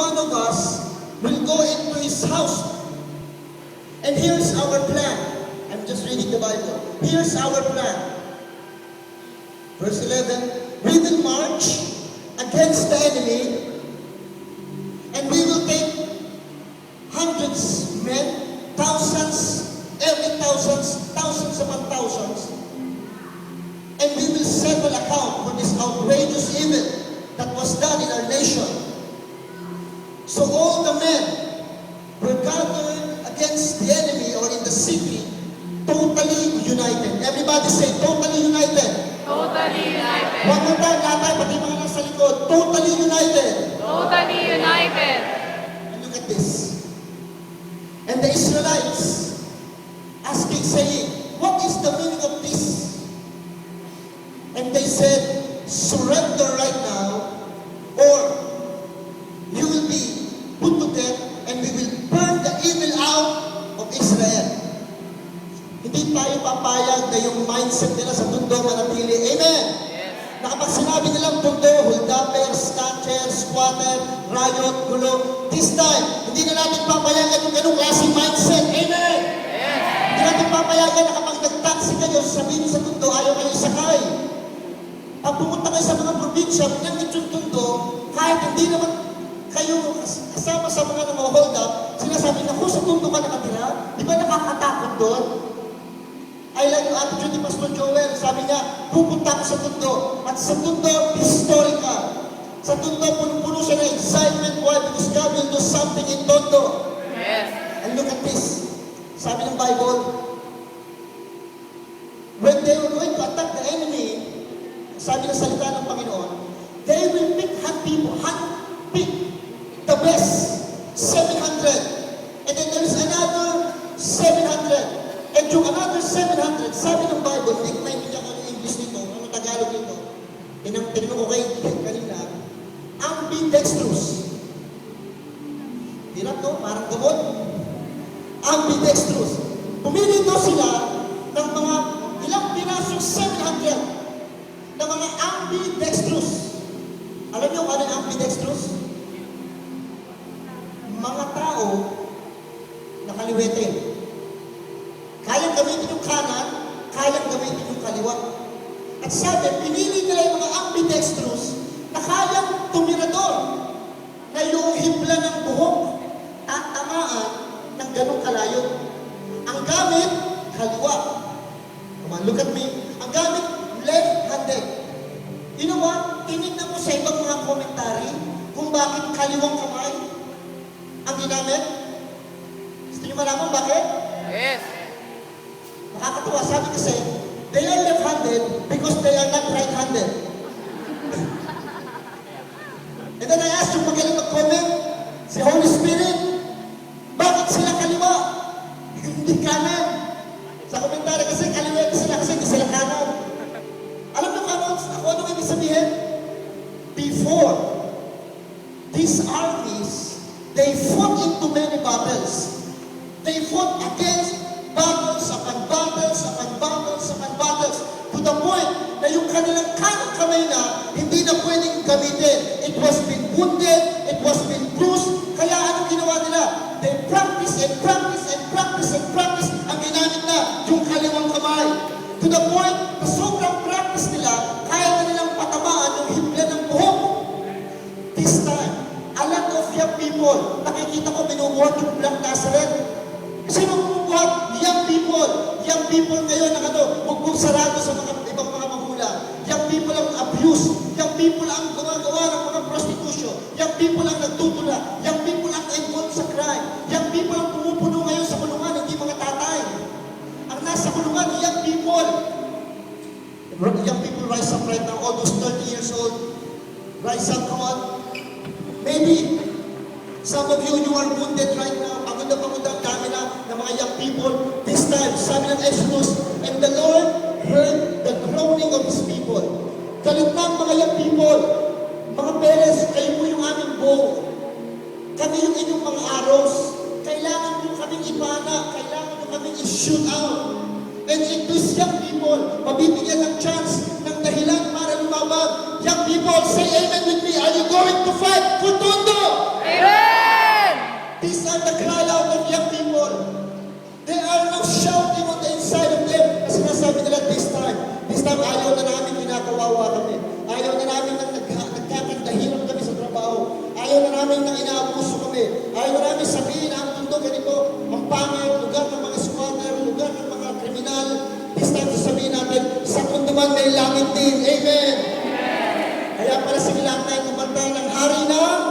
one of us will go into his house. And here's our plan. I'm just reading the Bible. Here's our plan. Verse 11, we will march against the enemy and we will One more time, lahat tayo, pati mga nasa likod, totally united. Totally united. And look at this. And the Israelites asking, saying, What is the meaning of this? And they said, Surrender right now, or you will be put to death, and we will burn the evil out of Israel. Hindi tayo papayag na yung mindset nila sa mundo manatili. Amen! Yes. na kapag sinabi nilang mundo, hold-upper, snatcher, squatter, riot, gulo, this time, hindi na natin papayagan yung ganung klaseng mindset. Amen! Hindi natin papayagan na kapag nag-taxi kayo, sabihin sa mundo, ayaw kayo sakay. Pag pumunta kayo sa mga probinsya, pinangit yung tundo, kahit hindi naman kayo kas- kasama sa mga mga hold up, sinasabi na kung sa tundo ka nakatira, di ba nakakatakot doon? I like yung attitude ni Pastor Joel. Sabi niya, pupunta ako sa tundo. At sa tundo, historical. Sa tundo, puno-puno siya ng excitement. Why? Because God will do something in Tondo. Yes. And look at this. Sabi ng Bible, when they were going to attack the enemy, sabi ng salita ng Panginoon, they will pick hand people, hand pick the best, 700. And then there is another 700. And yung another 700, sabi ng Bible, hindi ko maintindihan kung ano English nito, ano Tagalog nito. Tinang, tinanong ko kay kanina, ambidextrous. Hirap no? Parang gamot. Ambidextrous. Pumili daw sila ng mga ilang pirasong 700 na mga ambidextrous. Alam niyo kung ano ambidextrous? Mga tao na kaliwete. Kayang gamitin yung kanan, kayang gamitin yung kaliwa. At sabi, pinili nila yung mga ambidextrous na kayang tumira doon na yung hibla ng buhok tatamaan ng ganong kalayo. Ang gamit, kaliwa. Come on, look at me. Ang gamit, left-handed. You know what? Tinignan mo sa ibang mga komentary kung bakit kaliwang kamay ang ginamit. Gusto niyo malaman bakit? Yes. Nakakatuwa, sabi kasi, they are left-handed because they are not right-handed. And then I asked yung magaling mag-comment, si Holy Spirit, bakit sila kaliwa? Hindi kanan. Sa komentary kasi, kaliwa sila kasi hindi sila kanan. Alam niyo kung ano, kung ano ibig sabihin? Before, these armies, they fought into many battles. They fought against battles upon battles upon battles upon battles to the point na yung kanilang kanang kamay na hindi na pwedeng gamitin. It was been wounded, it was been bruised. Kaya anong ginawa nila? They practice and practice and practice and practice ang ginamit na yung kaliwang kamay. To the point sobrang people ngayon ang ano, bugbog sarado sa mga ibang mga magulang. Young people ang abuse. Young people ang gumagawa ng mga prostitution. Young people ang nagtutula. Young people ang involved sa crime. Young people ang pumupuno ngayon sa kulungan, hindi mga tatay. Ang nasa kulungan, young people. Young people rise up right now, almost 30 years old. Rise up, come on. Maybe some of you, you are wounded right now. Pagod na pagod ang dami na ng mga young people. This time, sabi ng Exodus, and the Lord heard the groaning of His people. Galit na ang mga young people. Mga parents, kayo po yung aming bow. Kami yung inyong mga arrows. Kailangan nyo kaming ipana. Kailangan nyo kaming i-shoot out. And if these young people, mabibigyan ng chance ng dahilan para lumabag. Young people, say amen with me. Are you going to fight for Tondo? Amen. namin may langit din. Amen! Kaya para sa lahat tayo kumanta ng hari ng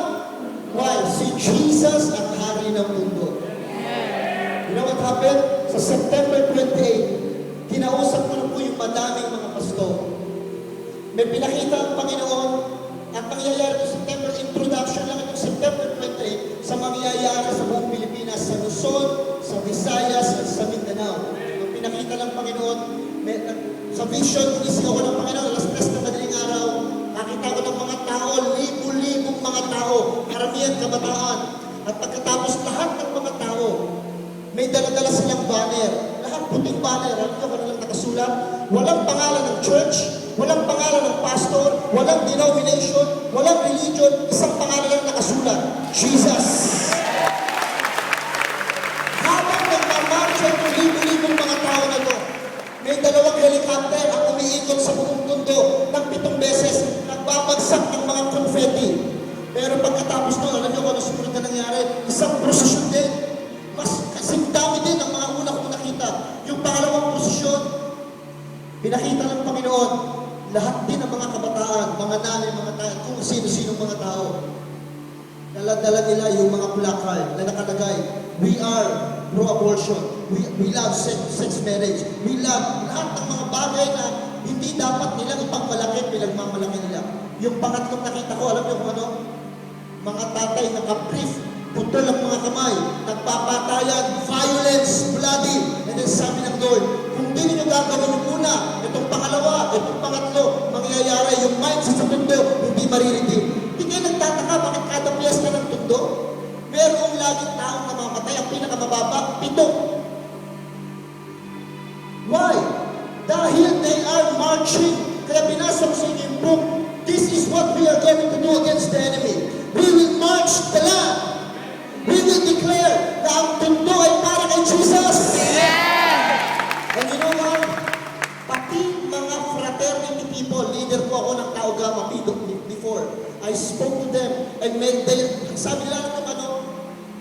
why? Si Jesus ang hari ng mundo. You know what happened? Sa September 28, kinausap ko na po yung madaming mga pastor. May pinakita ang Panginoon at mangyayari sa September, introduction lang itong September 28 sa mangyayari sa buong Pilipinas, sa Luzon, sa Visayas, at sa Mindanao. Ang pinakita ng Panginoon, may, sa vision, inisip banner. Alam niyo kung lang nakasulat? Walang pangalan ng church, walang pangalan ng pastor, walang denomination, walang religion, isang pangalan lang nakasulat. Jesus. Habang nagmamarcha itong libo-libong mga tao na to, may dalawang helicopter ang umiikot sa buong mundo ng pitong beses, nagbabagsak ng mga confetti. Pero pagkatapos nun, alam niyo kung ano sumunod na nangyari? Isang prosesyon din. Yung pangalawang prosesyon, pinakita ng Panginoon, lahat din ng mga kabataan, mga nanay, mga tayo, kung sino-sino mga tao. Dala-dala nila yung mga placard na nakalagay, we are pro-abortion, we, we love sex, sex marriage, we love lahat ng mga bagay na hindi dapat nilang ipagmalaki, pinagmamalaki nila. Yung pangatlong nakita ko, alam niyo kung ano? Mga tatay naka-brief, putol ang mga kamay, nagpapatayan, violence, bloody. And then sabi ng Lord, kung di niyo gagawin yung una, itong pangalawa, itong pangatlo, mangyayari yung mindset sa mundo, hindi maririnig. Hindi kayo nagtataka bakit kada piyesta ng tundo, merong laging taong namamatay, ang pinakamababa, pito. Why? Dahil they are marching. Kaya binasa ko sa inyo yung book, this is what we are going to do against the enemy. We will march the land. Leader ko ako ng Tao Gamma before. I spoke to them and made them, sabi nila naman ano,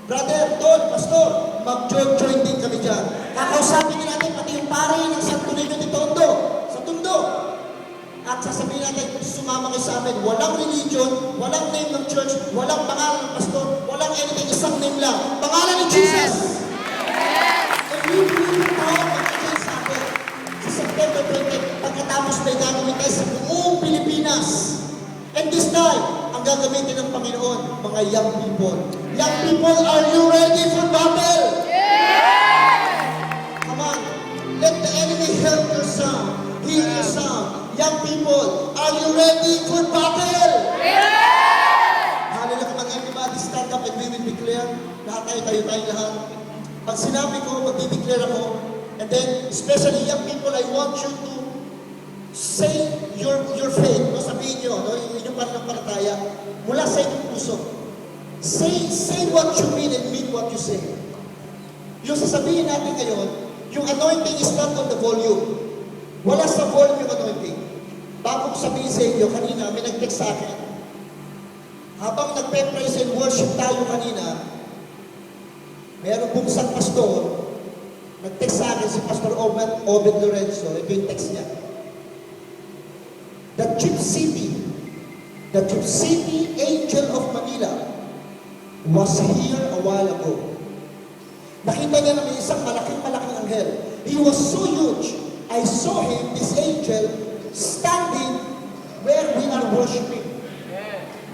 Brother, Don, Pastor, mag-join din kami dyan. Kakausapin din natin pati yung pare ng Santo Niño de Tondo, sa Tondo. At sasabihin natin, sumama kayo sa amin. Walang religion, walang name ng church, walang pangalan ng pastor, walang anything, isang name lang. Time, ang gagamitin ng Panginoon, mga young people. Young people, are you ready for battle? Come on. Let the enemy hear your sound. Hear your sound. Young people, are you ready for battle? Hallelujah. Come on, everybody stand up and we will declare. Lahat tayo, tayo tayo lahat. Pag sinabi ko, magdi-declare ako. And then, especially young people, I want you to say your your faith. No, sabihin nyo, no, yung inyong pananampalataya, mula sa inyong puso. Say, say what you mean and mean what you say. Yung sasabihin natin ngayon, yung anointing is not on the volume. Wala sa volume yung anointing. Bago sabihin sa inyo, kanina, may nag-text sa akin. Habang nagpe-praise and worship tayo kanina, meron pong isang pastor, nag-text sa akin si Pastor Obed, Obed Lorenzo, ito yung text niya. The Trip City, the Trip City Angel of Manila was here a while ago. Nakita niya na may isang malaking-malaking anghel. He was so huge. I saw him, this angel, standing where we are worshiping.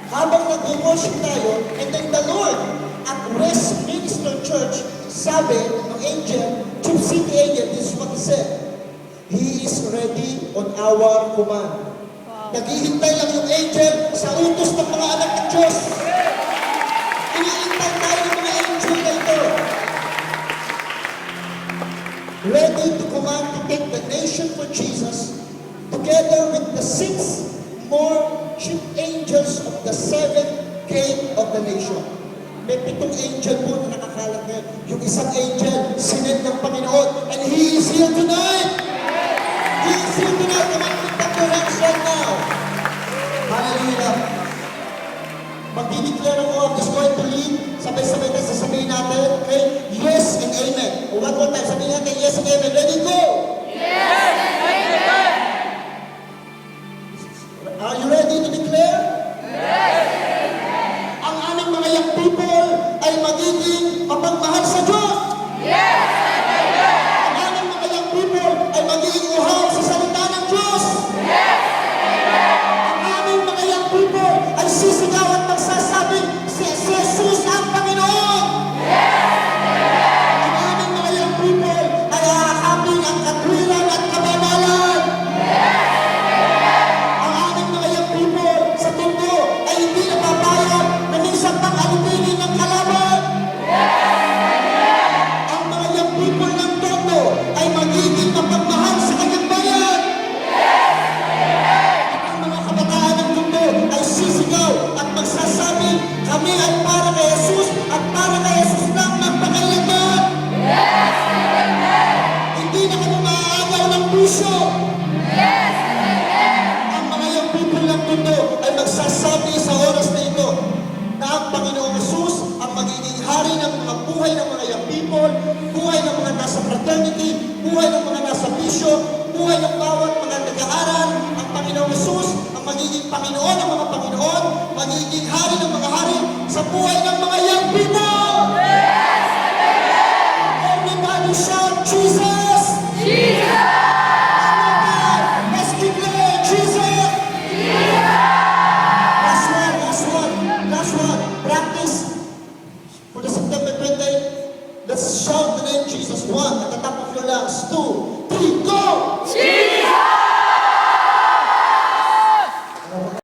Habang nag-worship tayo, and then the Lord at Westminster Church, sabi ng angel, Trip City Angel, this is what he said. He is ready on our command. Naghihintay lang yung angel sa utos ng mga anak ng Diyos. Iniintay tayo ng mga angel na ito. Ready to command to take the nation for Jesus together with the six more chief angels of the seventh gate of the nation. May pitong angel po na nakakalat ngayon. Yung isang angel, sinend ng Panginoon, and He is here tonight! He is here tonight. Come on, lift right now mahirap. Magdideclare ako, I'm just going to lead. Sabay-sabay na sasabihin natin, okay? Yes and amen. Uwan ko tayo, sabihin natin, yes and amen. shout Jesus.